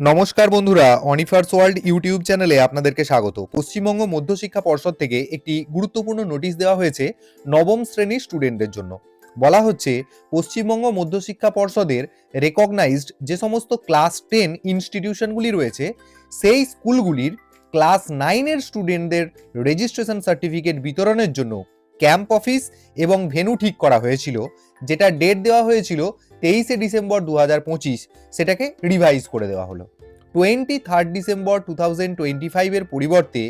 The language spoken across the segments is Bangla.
নমস্কার বন্ধুরা অনিফার্স ওয়ার্ল্ড ইউটিউব চ্যানেলে আপনাদেরকে স্বাগত। পশ্চিমবঙ্গ মধ্যশিক্ষা পর্ষদ থেকে একটি গুরুত্বপূর্ণ নোটিশ দেওয়া হয়েছে নবম শ্রেণির স্টুডেন্টদের জন্য। বলা হচ্ছে, পশ্চিমবঙ্গ মধ্যশিক্ষা পর্ষদের রেকগনাইজড যে সমস্ত ক্লাস টেন ইনস্টিটিউশনগুলি রয়েছে, সেই স্কুলগুলির ক্লাস নাইনের স্টুডেন্টদের রেজিস্ট্রেশন সার্টিফিকেট বিতরণের জন্য ক্যাম্প অফিস এবং ভেন্যু ঠিক করা হয়েছিল। যেটা ডেট দেওয়া হয়েছিল তেইশে ডিসেম্বর দু হাজার পঁচিশ, সেটাকে রিভাইজ করে দেওয়া হলো। Twenty third December two thousand twenty ফাইভের পরিবর্তে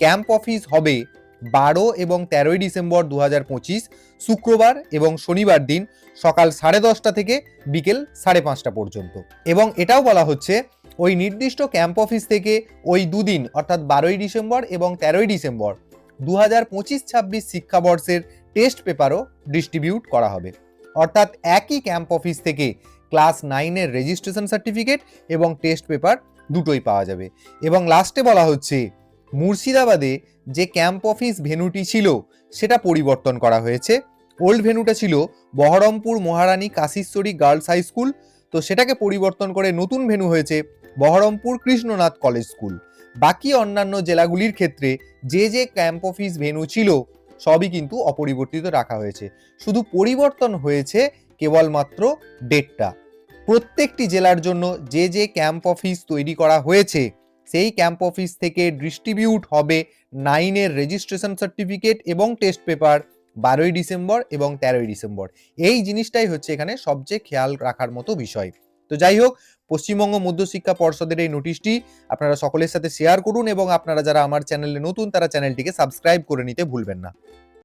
ক্যাম্প অফিস হবে বারো এবং তেরোই ডিসেম্বর দু হাজার পঁচিশ, শুক্রবার এবং শনিবার দিন সকাল সাড়ে দশটা থেকে বিকেল সাড়ে পাঁচটা পর্যন্ত। এবং এটাও বলা হচ্ছে, ওই নির্দিষ্ট ক্যাম্প অফিস থেকে ওই দুদিন, অর্থাৎ বারোই ডিসেম্বর এবং তেরোই ডিসেম্বর দু হাজার পঁচিশ ছাব্বিশ শিক্ষাবর্ষের টেস্ট পেপারও ডিস্ট্রিবিউট করা হবে। অর্থাৎ একই ক্যাম্প অফিস থেকে ক্লাস নাইনের রেজিস্ট্রেশন সার্টিফিকেট এবং টেস্ট পেপার দুটোই পাওয়া যাবে। এবং লাস্টে বলা হচ্ছে, মুর্শিদাবাদে যে ক্যাম্প অফিস ভেনুটি ছিল, সেটা পরিবর্তন করা হয়েছে। ওল্ড ভেনুটা ছিল Baharampur Maharani Kashishwari girls high school তো সেটাকে পরিবর্তন করে নতুন ভেনু হয়েছে বহরমপুর কৃষ্ণনাথ কলেজ স্কুল বাকি অন্যান্য জেলাগুলির ক্ষেত্রে যে যে ক্যাম্প অফিস ভেনু ছিল সবই কিন্তু অপরিবর্তিত রাখা হয়েছে। শুধু পরিবর্তন হয়েছে কেবলমাত্র ডেটটা। প্রত্যেকটি জেলার জন্য যে যে ক্যাম্প অফিস তৈরি করা হয়েছে, সেই ক্যাম্প অফিস থেকে ডিস্ট্রিবিউট হবে নাইনের রেজিস্ট্রেশন সার্টিফিকেট এবং টেস্ট পেপার বারোই ডিসেম্বর এবং তেরোই ডিসেম্বর। এই জিনিসটাই হচ্ছে এখানে সবচেয়ে খেয়াল রাখার মতো বিষয়। তো যাই হোক পশ্চিমবঙ্গ মধ্যশিক্ষা পর্ষদের এই নোটিশটি আপনারা সকলের সাথে শেয়ার করুন এবং আপনারা যারা আমার চ্যানেলে নতুন, তারা চ্যানেলটিকে সাবস্ক্রাইব করে নিতে ভুলবেন না।